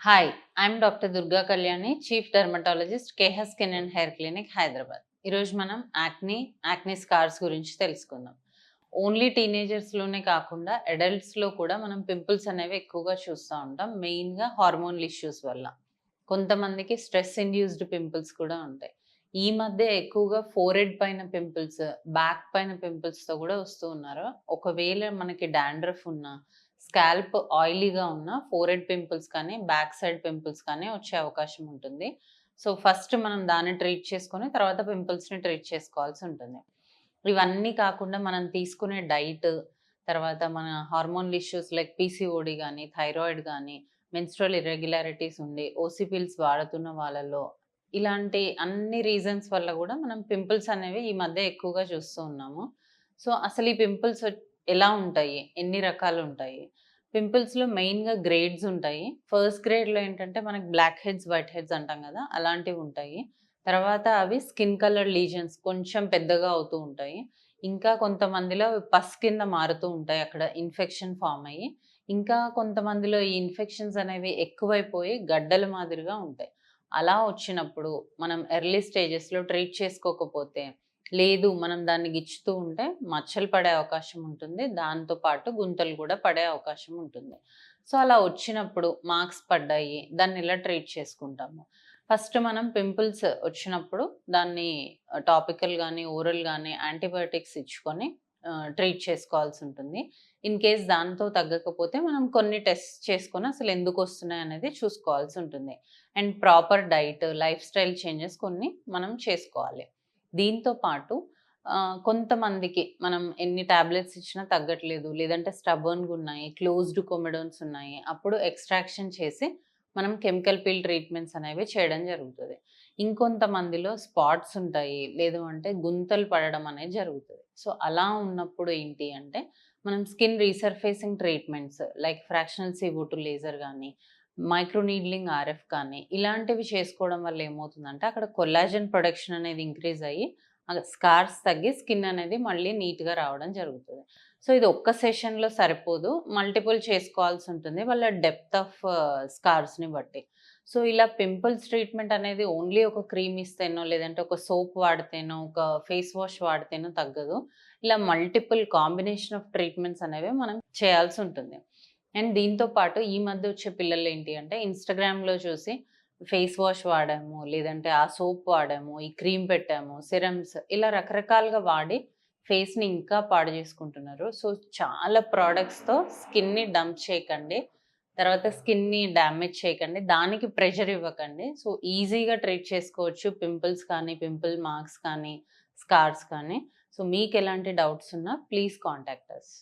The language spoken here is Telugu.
Hi I'm doctor Durga Kalyani chief dermatologist Keha skin and hair clinic Hyderabad ఈరోజు మనం యాక్నీ యాక్నీ స్కార్స్ గురించి తెలుసుకుందాం. ఓన్లీ టీనేజర్స్లోనే కాకుండా అడల్ట్స్లో కూడా మనం పింపుల్స్ అనేవి ఎక్కువగా చూస్తూ ఉంటాం. మెయిన్గా హార్మోనల్ ఇష్యూస్ వల్ల. కొంతమందికి స్ట్రెస్ ఇండ్యూస్డ్ పింపుల్స్ కూడా ఉంటాయి. ఈ మధ్య ఎక్కువగా ఫోరెడ్ పైన పింపుల్స్ బ్యాక్ పైన పింపుల్స్తో కూడా వస్తూ ఉన్నారు. ఒకవేళ మనకి డాండ్రఫ్ ఉన్నా స్కాల్ప్ ఆయిలీగా ఉన్న ఫోర్ హెడ్ పింపుల్స్ కానీ బ్యాక్ సైడ్ పింపుల్స్ కానీ వచ్చే అవకాశం ఉంటుంది. సో ఫస్ట్ మనం దాన్ని ట్రీట్ చేసుకొని తర్వాత పింపుల్స్ని ట్రీట్ చేసుకోవాల్సి ఉంటుంది. ఇవన్నీ కాకుండా మనం తీసుకునే డైట్ తర్వాత మన హార్మోన్ ఇష్యూస్ లైక్ పీసీఓడి కానీ థైరాయిడ్ కానీ మెన్స్ట్రల్ ఇర్రెగ్యులారిటీస్ ఉండి ఓసిపిల్స్ వాడుతున్న వాళ్ళలో ఇలాంటి అన్ని రీజన్స్ వల్ల కూడా మనం పింపుల్స్ అనేవి ఈ మధ్య ఎక్కువగా చూస్తూ ఉన్నాము. సో అసలు ఈ పింపుల్స్ ఎలా ఉంటాయి? ఎన్ని రకాలు ఉంటాయి? పింపుల్స్లో మెయిన్గా గ్రేడ్స్ ఉంటాయి. ఫస్ట్ గ్రేడ్లో ఏంటంటే మనకి బ్లాక్ హెడ్స్ వైట్ హెడ్స్ అంటాం కదా! అలాంటివి ఉంటాయి. తర్వాత అవి స్కిన్ కలర్ లీజన్స్ కొంచెం పెద్దగా అవుతూ ఉంటాయి. ఇంకా కొంతమందిలో పస్ కింద మారుతూ ఉంటాయి. అక్కడ ఇన్ఫెక్షన్ ఫామ్ అయ్యి. ఇంకా కొంతమందిలో ఈ ఇన్ఫెక్షన్స్ అనేవి ఎక్కువైపోయి గడ్డల మాదిరిగా ఉంటాయి. అలా వచ్చినప్పుడు మనం ఎర్లీ స్టేజెస్లో ట్రీట్ చేసుకోకపోతే లేదు మనం దాన్ని గిచ్చుతూ ఉంటే మచ్చలు పడే అవకాశం ఉంటుంది. దాంతో పాటు గుంతలు కూడా పడే అవకాశం ఉంటుంది. సో అలా వచ్చినప్పుడు మార్క్స్ పడ్డాయి. దాన్ని ఎలా ట్రీట్ చేసుకుంటాము? ఫస్ట్ మనం పింపుల్స్ వచ్చినప్పుడు దాన్ని టాపికల్ కానీ ఓరల్ కానీ యాంటీబయాటిక్స్ ఇచ్చుకొని ట్రీట్ చేసుకోవాల్సి ఉంటుంది. ఇన్ కేస్ దాంతో తగ్గకపోతే మనం కొన్ని టెస్ట్ చేసుకొని అసలు ఎందుకు వస్తున్నాయి అనేది చూసుకోవాల్సి ఉంటుంది. And proper diet lifestyle changes కొన్ని మనం చేసుకోవాలి. దీంతో పాటు కొంతమందికి మనం ఎన్ని టాబ్లెట్స్ ఇచ్చినా తగ్గట్లేదు. లేదంటే స్టబర్న్గా ఉన్నాయి క్లోజ్డ్ కొమెడోన్స్ ఉన్నాయి. అప్పుడు ఎక్స్ట్రాక్షన్ చేసి మనం కెమికల్ పీల్ ట్రీట్మెంట్స్ అనేవి చేయడం జరుగుతుంది. ఇంకొంతమందిలో స్పాట్స్ ఉంటాయి. లేదు అంటే గుంతలు పడడం అనేది జరుగుతుంది. సో అలా ఉన్నప్పుడు ఏంటి అంటే మనం skin resurfacing treatments like fractional CO two laser కానీ మైక్రో నీడ్లింగ్ ఆర్ఎఫ్ కానీ ఇలాంటివి చేసుకోవడం వల్ల ఏమవుతుందంటే అక్కడ కొల్లాజన్ ప్రొడక్షన్ అనేది ఇంక్రీజ్ అయ్యి స్కార్స్ తగ్గి స్కిన్ అనేది మళ్ళీ నీట్గా రావడం జరుగుతుంది. సో ఇది ఒక్క సెషన్లో సరిపోదు. మల్టిపుల్ చేసుకోవాల్సి ఉంటుంది. వాళ్ళ డెప్త్ ఆఫ్ స్కార్స్ని బట్టి. సో ఇలా పింపుల్స్ ట్రీట్మెంట్ అనేది ఓన్లీ ఒక క్రీమ్ ఇస్తేనో లేదంటే ఒక సోప్ వాడితేనో ఒక ఫేస్ వాష్ వాడితేనో తగ్గదు. ఇలా మల్టిపుల్ కాంబినేషన్ ఆఫ్ ట్రీట్మెంట్స్ అనేవి మనం చేయాల్సి ఉంటుంది. అండ్ దీంతో పాటు ఈ మధ్య వచ్చే పిల్లలు ఏంటి అంటే ఇన్స్టాగ్రామ్లో చూసి ఫేస్ వాష్ వాడాము లేదంటే ఆ సోప్ వాడాము ఈ క్రీమ్ పెట్టాము సిరమ్స్ ఇలా రకరకాలుగా వాడి ఫేస్ని ఇంకా పాడు చేసుకుంటున్నారు. సో చాలా ప్రోడక్ట్స్తో స్కిన్ని డంప్ చేయకండి తర్వాత స్కిన్ని డ్యామేజ్ చేయకండి దానికి ప్రెషర్ ఇవ్వకండి. సో ఈజీగా ట్రీట్ చేసుకోవచ్చు పింపుల్స్ కానీ పింపుల్ మార్క్స్ కానీ స్కార్స్ కానీ. సో మీకు ఎలాంటి డౌట్స్ ఉన్నా ప్లీజ్ కాంటాక్ట్ అస్